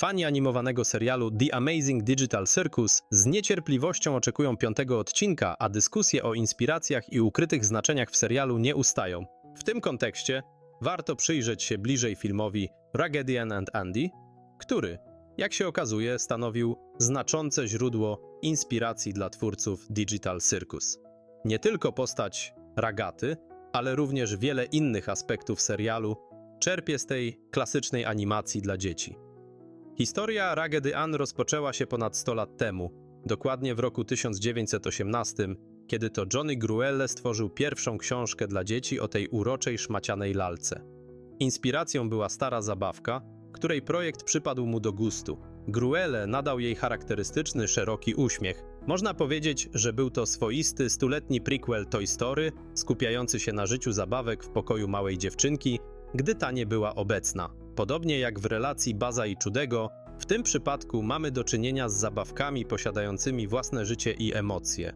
Fani animowanego serialu The Amazing Digital Circus z niecierpliwością oczekują piątego odcinka, a dyskusje o inspiracjach i ukrytych znaczeniach w serialu nie ustają. W tym kontekście warto przyjrzeć się bliżej filmowi Raggedian and Andy, który, jak się okazuje, stanowił znaczące źródło inspiracji dla twórców Digital Circus. Nie tylko postać Ragaty, ale również wiele innych aspektów serialu czerpie z tej klasycznej animacji dla dzieci. Historia Raggedy Ann rozpoczęła się ponad 100 lat temu, dokładnie w roku 1918, kiedy to Johnny Gruelle stworzył pierwszą książkę dla dzieci o tej uroczej szmacianej lalce. Inspiracją była stara zabawka, której projekt przypadł mu do gustu. Gruelle nadał jej charakterystyczny, szeroki uśmiech. Można powiedzieć, że był to swoisty, stuletni prequel Toy Story, skupiający się na życiu zabawek w pokoju małej dziewczynki, gdy ta nie była obecna. Podobnie jak w relacji Baza i Czudego, w tym przypadku mamy do czynienia z zabawkami posiadającymi własne życie i emocje.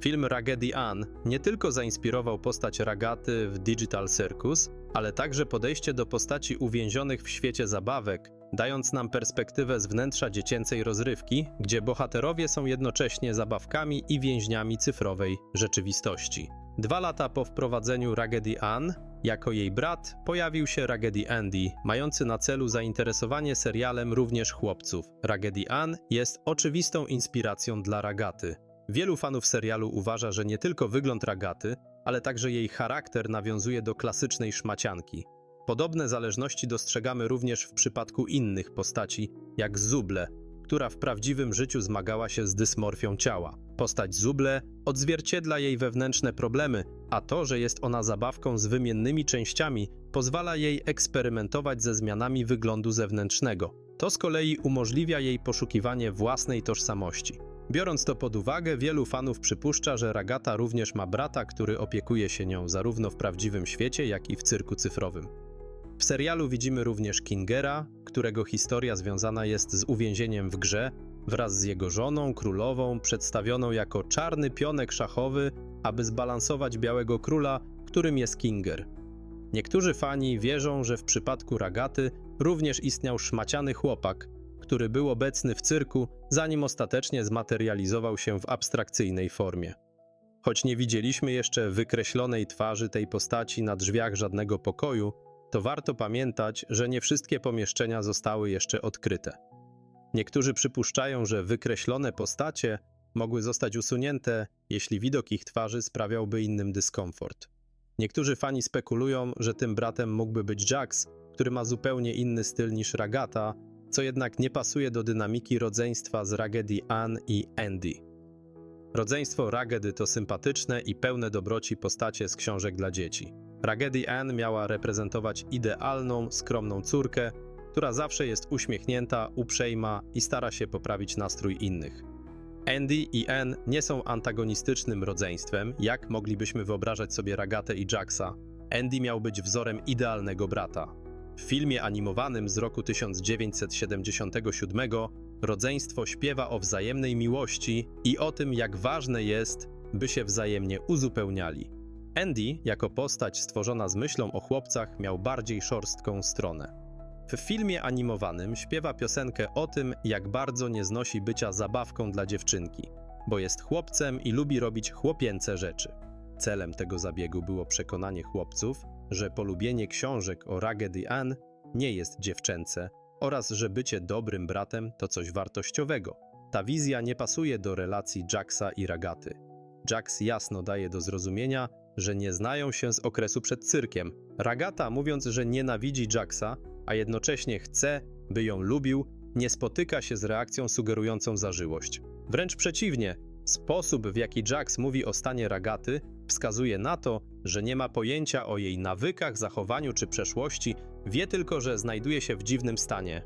Film Raggedy Ann nie tylko zainspirował postać Ragaty w Digital Circus, ale także podejście do postaci uwięzionych w świecie zabawek, dając nam perspektywę z wnętrza dziecięcej rozrywki, gdzie bohaterowie są jednocześnie zabawkami i więźniami cyfrowej rzeczywistości. Dwa lata po wprowadzeniu Raggedy Ann, jako jej brat, pojawił się Raggedy Andy, mający na celu zainteresowanie serialem również chłopców. Raggedy Ann jest oczywistą inspiracją dla Ragaty. Wielu fanów serialu uważa, że nie tylko wygląd Ragaty, ale także jej charakter nawiązuje do klasycznej szmacianki. Podobne zależności dostrzegamy również w przypadku innych postaci, jak Zuble, która w prawdziwym życiu zmagała się z dysmorfią ciała. Postać Zuble odzwierciedla jej wewnętrzne problemy, a to, że jest ona zabawką z wymiennymi częściami, pozwala jej eksperymentować ze zmianami wyglądu zewnętrznego. To z kolei umożliwia jej poszukiwanie własnej tożsamości. Biorąc to pod uwagę, wielu fanów przypuszcza, że Ragata również ma brata, który opiekuje się nią zarówno w prawdziwym świecie, jak i w cyrku cyfrowym. W serialu widzimy również Kingera, którego historia związana jest z uwięzieniem w grze, wraz z jego żoną, królową, przedstawioną jako czarny pionek szachowy, aby zbalansować białego króla, którym jest Kinger. Niektórzy fani wierzą, że w przypadku Ragaty również istniał szmaciany chłopak, który był obecny w cyrku, zanim ostatecznie zmaterializował się w abstrakcyjnej formie. Choć nie widzieliśmy jeszcze wykreślonej twarzy tej postaci na drzwiach żadnego pokoju, to warto pamiętać, że nie wszystkie pomieszczenia zostały jeszcze odkryte. Niektórzy przypuszczają, że wykreślone postacie mogły zostać usunięte, jeśli widok ich twarzy sprawiałby innym dyskomfort. Niektórzy fani spekulują, że tym bratem mógłby być Jax, który ma zupełnie inny styl niż Ragata, co jednak nie pasuje do dynamiki rodzeństwa z Raggedy Ann i Andy. Rodzeństwo Raggedy to sympatyczne i pełne dobroci postacie z książek dla dzieci. Raggedy Ann miała reprezentować idealną, skromną córkę, która zawsze jest uśmiechnięta, uprzejma i stara się poprawić nastrój innych. Andy i Ann nie są antagonistycznym rodzeństwem, jak moglibyśmy wyobrażać sobie Ragatę i Jacksa. Andy miał być wzorem idealnego brata. W filmie animowanym z roku 1977 rodzeństwo śpiewa o wzajemnej miłości i o tym, jak ważne jest, by się wzajemnie uzupełniali. Andy, jako postać stworzona z myślą o chłopcach, miał bardziej szorstką stronę. W filmie animowanym śpiewa piosenkę o tym, jak bardzo nie znosi bycia zabawką dla dziewczynki, bo jest chłopcem i lubi robić chłopięce rzeczy. Celem tego zabiegu było przekonanie chłopców, że polubienie książek o Raggedy Ann nie jest dziewczęce oraz że bycie dobrym bratem to coś wartościowego. Ta wizja nie pasuje do relacji Jacksa i Ragaty. Jax jasno daje do zrozumienia, że nie znają się z okresu przed cyrkiem. Ragata, mówiąc, że nienawidzi Jacksa, a jednocześnie chce, by ją lubił, nie spotyka się z reakcją sugerującą zażyłość. Wręcz przeciwnie, sposób w jaki Jax mówi o stanie Ragaty wskazuje na to, że nie ma pojęcia o jej nawykach, zachowaniu czy przeszłości, wie tylko, że znajduje się w dziwnym stanie.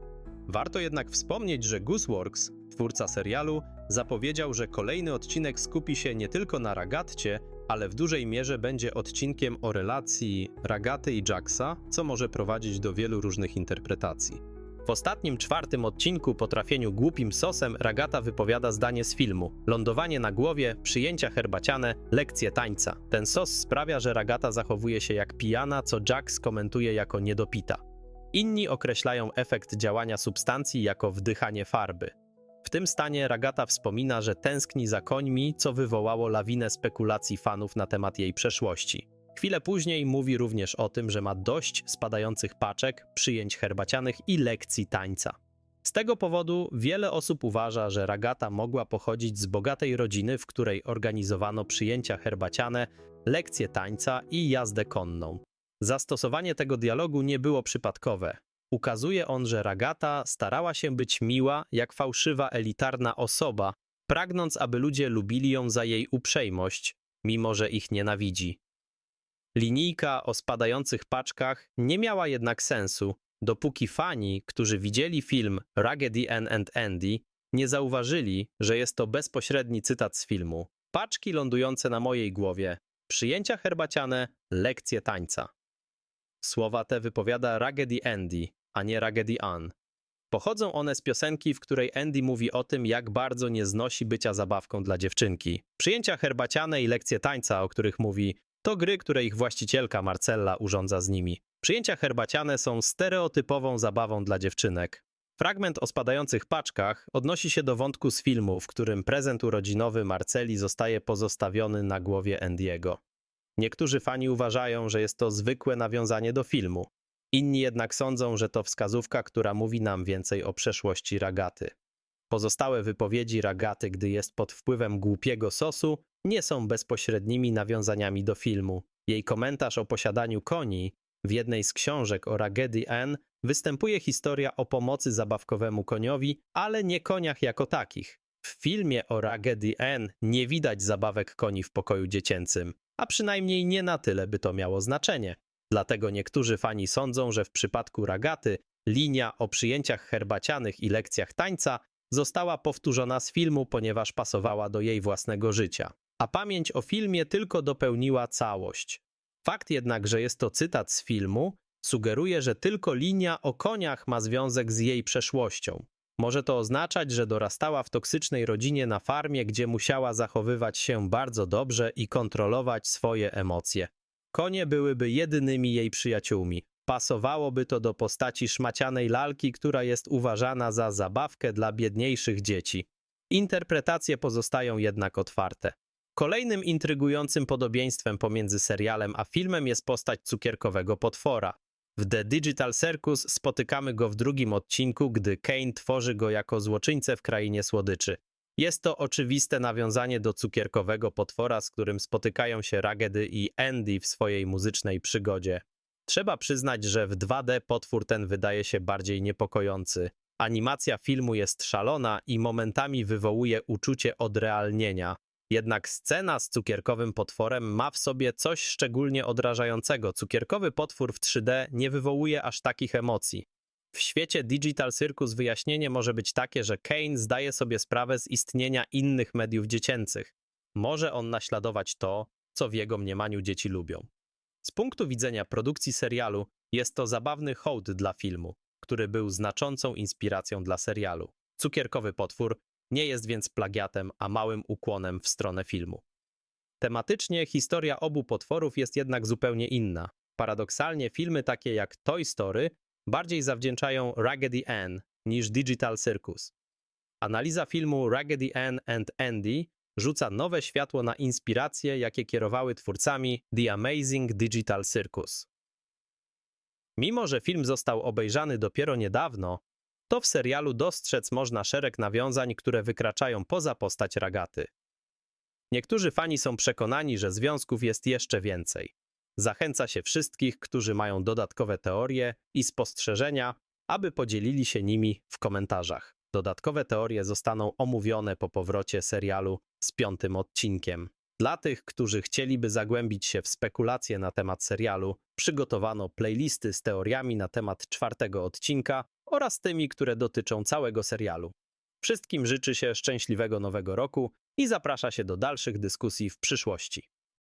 Warto jednak wspomnieć, że Gooseworks, twórca serialu, zapowiedział, że kolejny odcinek skupi się nie tylko na Ragatcie, ale w dużej mierze będzie odcinkiem o relacji Ragaty i Jacksa, co może prowadzić do wielu różnych interpretacji. W ostatnim czwartym odcinku po trafieniu głupim sosem Ragata wypowiada zdanie z filmu. Lądowanie na głowie, przyjęcia herbaciane, lekcje tańca. Ten sos sprawia, że Ragata zachowuje się jak pijana, co Jax komentuje jako niedopita. Inni określają efekt działania substancji jako wdychanie farby. W tym stanie Ragata wspomina, że tęskni za końmi, co wywołało lawinę spekulacji fanów na temat jej przeszłości. Chwilę później mówi również o tym, że ma dość spadających paczek, przyjęć herbacianych i lekcji tańca. Z tego powodu wiele osób uważa, że Ragata mogła pochodzić z bogatej rodziny, w której organizowano przyjęcia herbaciane, lekcje tańca i jazdę konną. Zastosowanie tego dialogu nie było przypadkowe. Ukazuje on, że Ragata starała się być miła, jak fałszywa elitarna osoba, pragnąc, aby ludzie lubili ją za jej uprzejmość, mimo że ich nienawidzi. Linijka o spadających paczkach nie miała jednak sensu, dopóki fani, którzy widzieli film Raggedy Ann and Andy, nie zauważyli, że jest to bezpośredni cytat z filmu. Paczki lądujące na mojej głowie, przyjęcia herbaciane, lekcje tańca. Słowa te wypowiada Raggedy Andy, a nie Raggedy Ann. Pochodzą one z piosenki, w której Andy mówi o tym, jak bardzo nie znosi bycia zabawką dla dziewczynki. Przyjęcia herbaciane i lekcje tańca, o których mówi, to gry, które ich właścicielka Marcella urządza z nimi. Przyjęcia herbaciane są stereotypową zabawą dla dziewczynek. Fragment o spadających paczkach odnosi się do wątku z filmu, w którym prezent urodzinowy Marceli zostaje pozostawiony na głowie Andiego. Niektórzy fani uważają, że jest to zwykłe nawiązanie do filmu. Inni jednak sądzą, że to wskazówka, która mówi nam więcej o przeszłości Ragaty. Pozostałe wypowiedzi Ragaty, gdy jest pod wpływem głupiego sosu, nie są bezpośrednimi nawiązaniami do filmu. Jej komentarz o posiadaniu koni w jednej z książek o Raggedy Ann występuje historia o pomocy zabawkowemu koniowi, ale nie koniach jako takich. W filmie o Raggedy Ann nie widać zabawek koni w pokoju dziecięcym, a przynajmniej nie na tyle, by to miało znaczenie. Dlatego niektórzy fani sądzą, że w przypadku Ragaty linia o przyjęciach herbacianych i lekcjach tańca została powtórzona z filmu, ponieważ pasowała do jej własnego życia. A pamięć o filmie tylko dopełniła całość. Fakt jednak, że jest to cytat z filmu, sugeruje, że tylko linia o koniach ma związek z jej przeszłością. Może to oznaczać, że dorastała w toksycznej rodzinie na farmie, gdzie musiała zachowywać się bardzo dobrze i kontrolować swoje emocje. Konie byłyby jedynymi jej przyjaciółmi. Pasowałoby to do postaci szmacianej lalki, która jest uważana za zabawkę dla biedniejszych dzieci. Interpretacje pozostają jednak otwarte. Kolejnym intrygującym podobieństwem pomiędzy serialem a filmem jest postać cukierkowego potwora. W The Digital Circus spotykamy go w drugim odcinku, gdy Kane tworzy go jako złoczyńcę w krainie słodyczy. Jest to oczywiste nawiązanie do cukierkowego potwora, z którym spotykają się Raggedy i Andy w swojej muzycznej przygodzie. Trzeba przyznać, że w 2D potwór ten wydaje się bardziej niepokojący. Animacja filmu jest szalona i momentami wywołuje uczucie odrealnienia. Jednak scena z cukierkowym potworem ma w sobie coś szczególnie odrażającego. Cukierkowy potwór w 3D nie wywołuje aż takich emocji. W świecie Digital Circus wyjaśnienie może być takie, że Kane zdaje sobie sprawę z istnienia innych mediów dziecięcych. Może on naśladować to, co w jego mniemaniu dzieci lubią. Z punktu widzenia produkcji serialu jest to zabawny hołd dla filmu, który był znaczącą inspiracją dla serialu. Cukierkowy potwór nie jest więc plagiatem, a małym ukłonem w stronę filmu. Tematycznie historia obu potworów jest jednak zupełnie inna. Paradoksalnie filmy takie jak Toy Story bardziej zawdzięczają Raggedy Ann niż Digital Circus. Analiza filmu Raggedy Ann and Andy rzuca nowe światło na inspiracje, jakie kierowały twórcami The Amazing Digital Circus. Mimo, że film został obejrzany dopiero niedawno, to w serialu dostrzec można szereg nawiązań, które wykraczają poza postać Ragaty. Niektórzy fani są przekonani, że związków jest jeszcze więcej. Zachęca się wszystkich, którzy mają dodatkowe teorie i spostrzeżenia, aby podzielili się nimi w komentarzach. Dodatkowe teorie zostaną omówione po powrocie serialu z piątym odcinkiem. Dla tych, którzy chcieliby zagłębić się w spekulacje na temat serialu, przygotowano playlisty z teoriami na temat czwartego odcinka oraz tymi, które dotyczą całego serialu. Wszystkim życzy się szczęśliwego nowego roku i zaprasza się do dalszych dyskusji w przyszłości.